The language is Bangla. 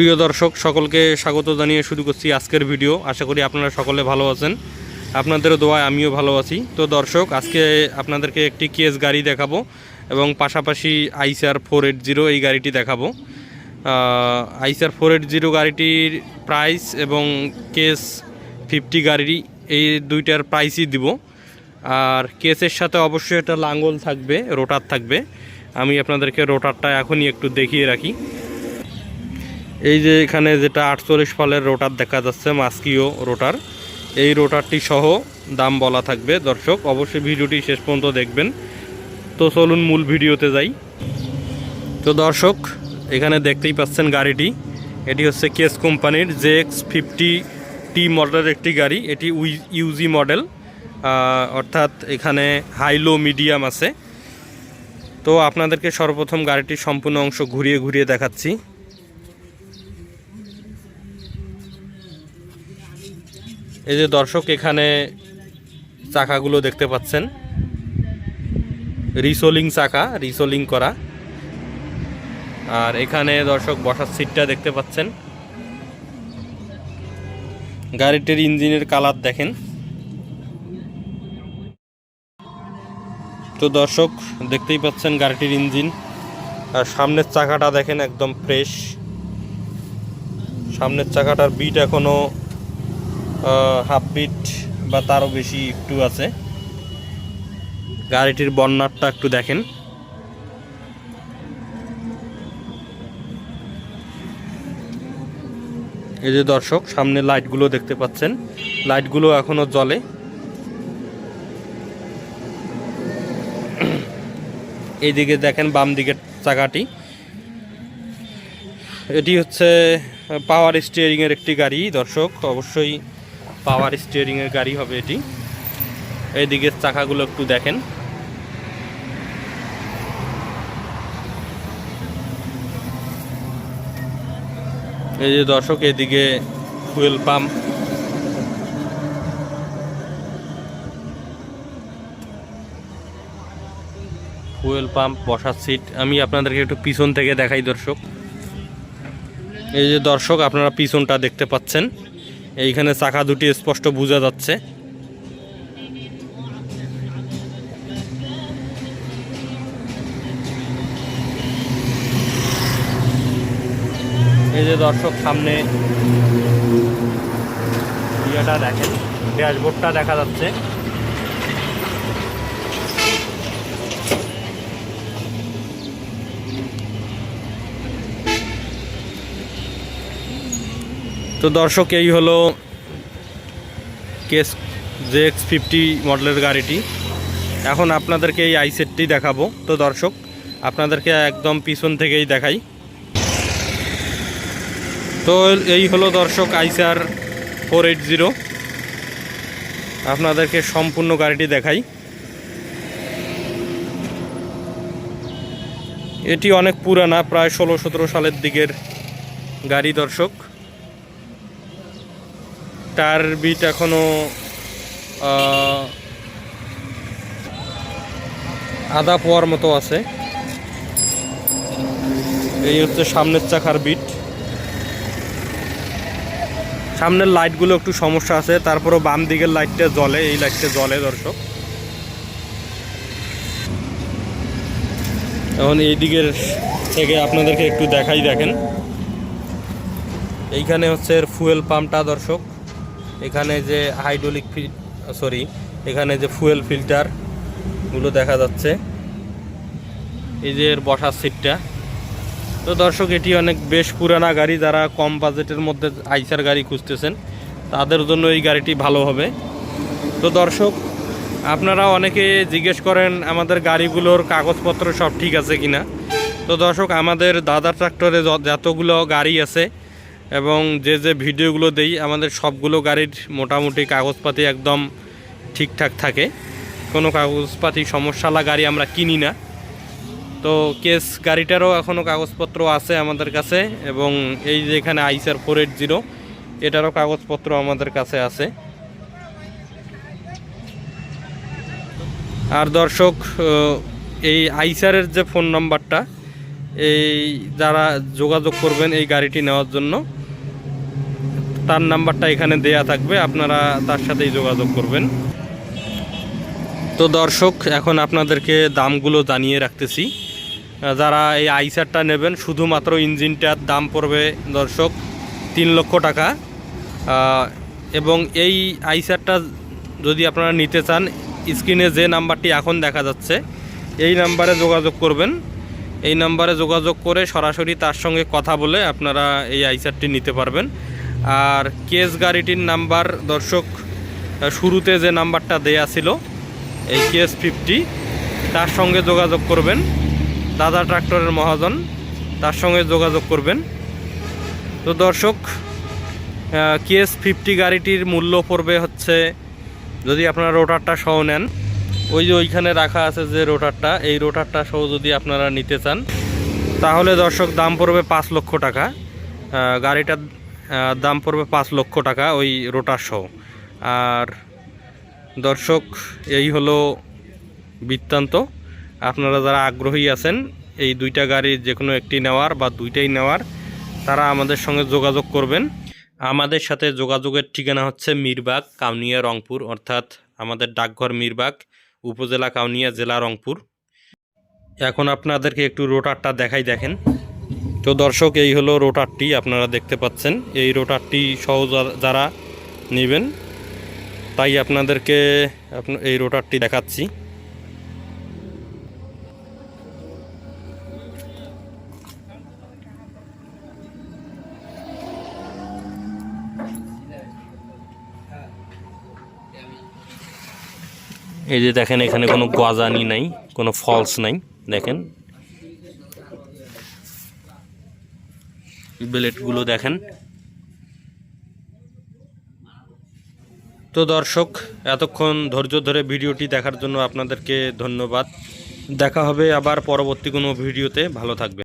প্রিয় দর্শক, সকলকে স্বাগত জানিয়ে শুরু করছি আজকের ভিডিও। আশা করি আপনারা সকলে ভালো আছেন। আপনাদেরও দোয়ায় আমিও ভালো আছি। তো দর্শক, আজকে আপনাদেরকে একটি কেস গাড়ি দেখাবো এবং পাশাপাশি আইসার ফোর এইট জিরো এই গাড়িটি দেখাবো। আইসার ফোর এইট জিরো গাড়িটির প্রাইস এবং কেস ফিফটি গাড়ি এই দুইটার প্রাইসই দিব। আর কেসের সাথে অবশ্যই একটা লাঙ্গল থাকবে রোটার থাকবে। আমি আপনাদেরকে রোটারটা এখনই একটু দেখিয়ে রাখি। এই যে এখানে যেটা আটচল্লিশ ফলের রোটার দেখা যাচ্ছে, মাস্কিও রোটার। এই রোটারটি সহ দাম বলা থাকবে। দর্শক, অবশ্যই ভিডিওটি শেষ পর্যন্ত দেখবেন। তো চলুন মূল ভিডিওতে যাই। তো দর্শক, এখানে দেখতেই পাচ্ছেন গাড়িটি। এটি হচ্ছে কেস কোম্পানির জে এক্স ফিফটি টি মডেলের একটি গাড়ি। এটি ইউজি মডেল। অর্থাৎ এখানে হাই, লো, মিডিয়াম আছে। তো আপনাদেরকে সর্বপ্রথম গাড়িটির সম্পূর্ণ অংশ ঘুরিয়ে ঘুরিয়ে দেখাচ্ছি। এই যে দর্শক এখানে চাকাগুলো দেখতে পাচ্ছেন। রিসোলিং চাকা, রিসোলিং করা। আর এখানে দর্শক বসার সিটটা দেখতে পাচ্ছেন। গাড়িটির ইঞ্জিনের কালার দেখেন। তো দর্শক, দেখতেই পাচ্ছেন গাড়িটির ইঞ্জিন। আর সামনের চাকাটা দেখেন একদম ফ্রেশ। সামনের চাকাটার বিট এখনও হাফ বিট বা তারও বেশি একটু আছে। গাড়িটির বর্নারটা একটু দেখেন। এই যে দর্শক, সামনে লাইটগুলো দেখতে পাচ্ছেন। লাইটগুলো এখনও জ্বলে। এইদিকে দেখেন বাম দিকের চাকাটি। এটি হচ্ছে পাওয়ার স্টিয়ারিংয়ের একটি গাড়ি। দর্শক, অবশ্যই পাওয়ার স্টিয়ারিংয়ের গাড়ি হবে এটি। এইদিকের চাকাগুলো একটু দেখেন। এই যে দর্শক এদিকে ফুয়েল পাম্প ফুয়েল পাম্প বসার সিট আমি আপনাদেরকে একটু পিছন থেকে দেখাই দর্শক। এই যে দর্শক, আপনারা পিছনটা দেখতে পাচ্ছেন। এইখানে চাকা দুটি স্পষ্ট বোঝা যাচ্ছে। এই যে দর্শক, সামনে ইয়েটা দেখেন, ড্যাশবোর্ডটা দেখা যাচ্ছে। তো দর্শক, এই হলো কেস জে এক্স ফিফটি মডেলের গাড়িটি। এখন আপনাদেরকে এই আইসেটটি দেখাবো। তো দর্শক, আপনাদেরকে একদম পিছন থেকেই দেখাই। তো এই হলো দর্শক, আইসার ফোর এইট জিরো। আপনাদেরকে সম্পূর্ণ গাড়িটি দেখাই। এটি অনেক পুরানা, প্রায় ষোলো সতেরো সালের দিকের গাড়ি দর্শক। টায়ার বিট এখনও আদা পোয়ার মতো আছে। এই হচ্ছে সামনের চাকার বিট সামনের লাইটগুলো একটু সমস্যা আছে, তারপরও বাম দিকের লাইটটা জ্বলে, এই লাইটটা জ্বলে দর্শক। এখন এই দিকের থেকে আপনাদেরকে একটু দেখাই দেখেন। এইখানে হচ্ছে ফুয়েল পাম্পটা দর্শক। এখানে যে হাইড্রোলিক সরি এখানে যে ফুয়েল ফিল্টারগুলো দেখা যাচ্ছে। এই যে এর বসার সিটটা তো দর্শক, এটি অনেক বেশ পুরানা গাড়ি, যারা কম বাজেটের মধ্যে আইসার গাড়ি খুঁজতেছেন, তাদের জন্য এই গাড়িটি ভালো হবে। তো দর্শক, আপনারা অনেকে জিজ্ঞেস করেন, আমাদের গাড়িগুলোর কাগজপত্র সব ঠিক আছে কিনা? তো দর্শক, আমাদের দাদা ট্রাক্টরে যতগুলো গাড়ি আছে এবং যে যে ভিডিওগুলো দেই, আমাদের সবগুলো গাড়ির মোটামুটি কাগজপাতি একদম ঠিকঠাক থাকে। কোনো কাগজপাতি সমস্যালা গাড়ি আমরা কিনি না। তো কেস গাড়িটারও এখনও কাগজপত্র আছে আমাদের কাছে এবং এই যে এখানে আইসার ফোর এইট জিরো, এটারও কাগজপত্র আমাদের কাছে আছে। আর দর্শক এই আইসারের যে ফোন নাম্বারটা, এই যারা যোগাযোগ করবেন এই গাড়িটি নেওয়ার জন্য তার নাম্বারটা এখানে দেয়া থাকবে, আপনারা তার সাথেই যোগাযোগ করবেন। তো দর্শক, এখন আপনাদেরকে দামগুলো জানিয়ে রাখতেছি। যারা এই আইসারটা নেবেন, শুধুমাত্র ইঞ্জিনটার দাম পড়বে দর্শক তিন লক্ষ টাকা। এবং এই আইসারটা যদি আপনারা নিতে চান, স্ক্রিনে যে নাম্বারটি এখন দেখা যাচ্ছে, এই নাম্বারে যোগাযোগ করবেন। এই নাম্বারে যোগাযোগ করে সরাসরি তার সঙ্গে কথা বলে আপনারা এই আইসারটি নিতে পারবেন। আর কেস গাড়িটির নাম্বার, দর্শক শুরুতে যে নাম্বারটা দেয়া ছিল, এই কেএস ফিফটি, তার সঙ্গে যোগাযোগ করবেন। দাদা ট্রাক্টরের মহাজন, তার সঙ্গে যোগাযোগ করবেন। তো দর্শক কেএস ফিফটি গাড়িটির মূল্য পড়বে হচ্ছে, যদি আপনারা রোটারটা সহ নেন, ওই যে ওইখানে রাখা আছে যে রোটারটা, এই রোটারটা সহ যদি আপনারা নিতে চান, তাহলে দর্শক দাম পড়বে পাঁচ লক্ষ টাকা। গাড়িটার দাম পড়বে পাঁচ লক্ষ টাকা ওই রোটার সহ। আর দর্শক, এই হলো বৃত্তান্ত। আপনারা যারা আগ্রহী আছেন, এই দুইটা গাড়ি যে কোনো একটি নেওয়ার বা দুইটাই নেওয়ার, তারা আমাদের সঙ্গে যোগাযোগ করবেন। আমাদের সাথে যোগাযোগের ঠিকানা হচ্ছে মিরবাগ, কাউনিয়া, রংপুর, অর্থাৎ আমাদের ডাকঘর মিরবাগ, উপজেলা কাউনিয়া, জেলা রংপুর। এখন আপনাদেরকে একটু রোটারটা দেখাই দেখেন। তো দর্শক, এই হলো রোটারটি, আপনারা দেখতে পাচ্ছেন। এই রোটারটি সহ যা- যারা নেবেন, তাই আপনাদেরকে আপনা- এই রোটারটি দেখাচ্ছি। এই যে দেখেন, এখানে কোনো গজানি নাই, কোনো ফলস নাই, দেখেন। ব্লেডগুলো দেখেন। তো দর্শক, এতক্ষণ ধৈর্য ধরে ভিডিওটি দেখার জন্য আপনাদেরকে ধন্যবাদ। দেখা হবে আবার পরবর্তী কোনো ভিডিওতে। ভালো থাকবে